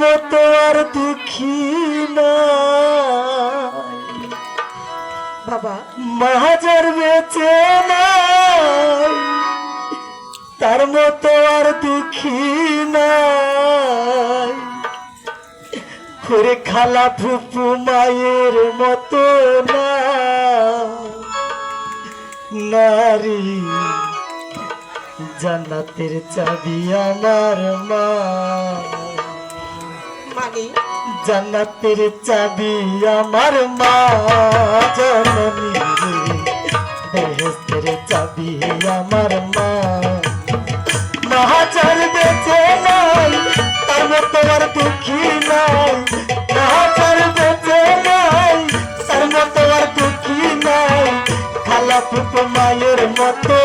মতো আর দুঃখী না। বাবা। মাহাজার বেঁচে নাই তার মতো আর দুঃখী নাই। করে খালা ফুপু মায়ের মতো না। নারী জান্নাতের চাবি আমার মা। মানে জান্নাতের চাবি আমার মা জননী। বেহেস্তের চাবি আমার মা। মহাচার বেঁচে নাই, তার মতো আর দুঃখী নাই। মহাচার বেঁচে নাই, তার মতো আর দুঃখী নাই। খালা ফুপ মায়ের মতো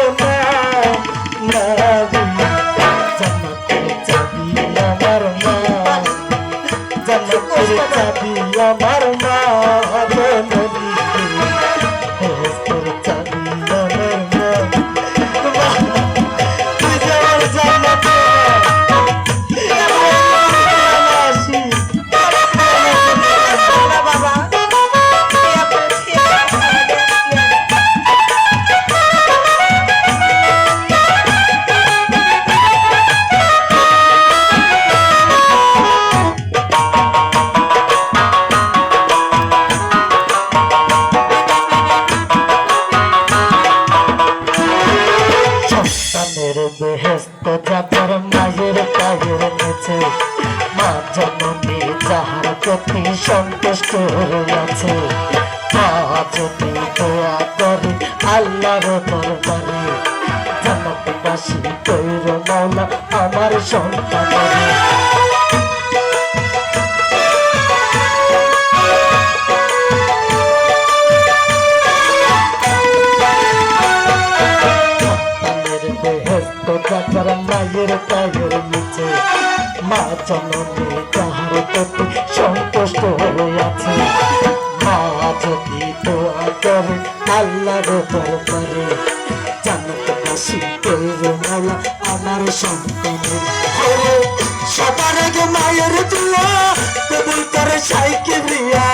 চাবি আমার যাহার প্রতি সন্তুষ্ট আছে তা যদি দোয়া করে, আল্লাহর দরবারে জান্নাতবাসী কইর মৌলা আমার সন্তানের। মা জননী তাহার প্রতি সন্তুষ্ট হয়ে মা যদি দোয়া করে, আল্লাহর দরবারে জান্নাত বাসী কইরে মাওলা আমার সন্তানের। সবার আগে মায়ের দোয়া কবুল করে সাইকে রিয়া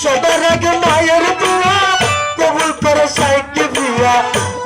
সবার আগে মায়ের দোয়া কবুল করে সাইকে দিয়া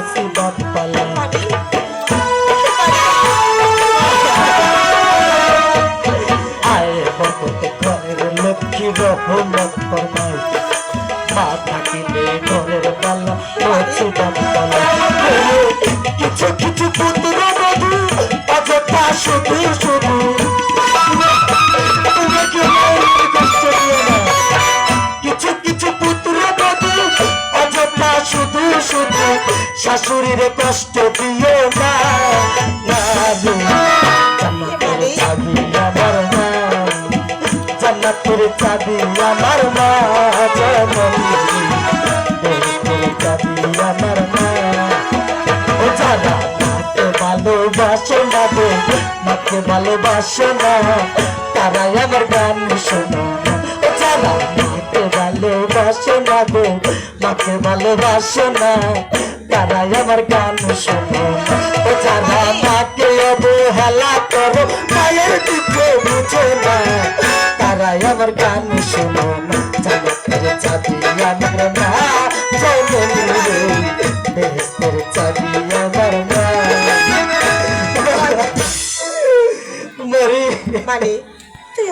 মুসিবত পালা আয় বরকত ঘরের লক্ষ্মী রহমত কিছু কিছু পুত্র বধু অযথা শুধু শাশুড়ির কষ্ট দিও না চাবি আমার মা জননী। চাবি আমার মা। মাকে ভালোবাসো না গো, মাকে ভালোবাসো না। তারাই আমার গান শোনো। না ও যারা মাকে ভালোবাসো না গো, মাকে ভালোবাসো না। তারাই আমার গান শোনো। না ও যারা মাকে অবহেলা করো মায়ের দুঃখ বুঝো না। তারাই আমার গান শোনো। না জান্নাতের চাবি আমার মা জননী চাবি আমার মা। মরি। মানে? তুই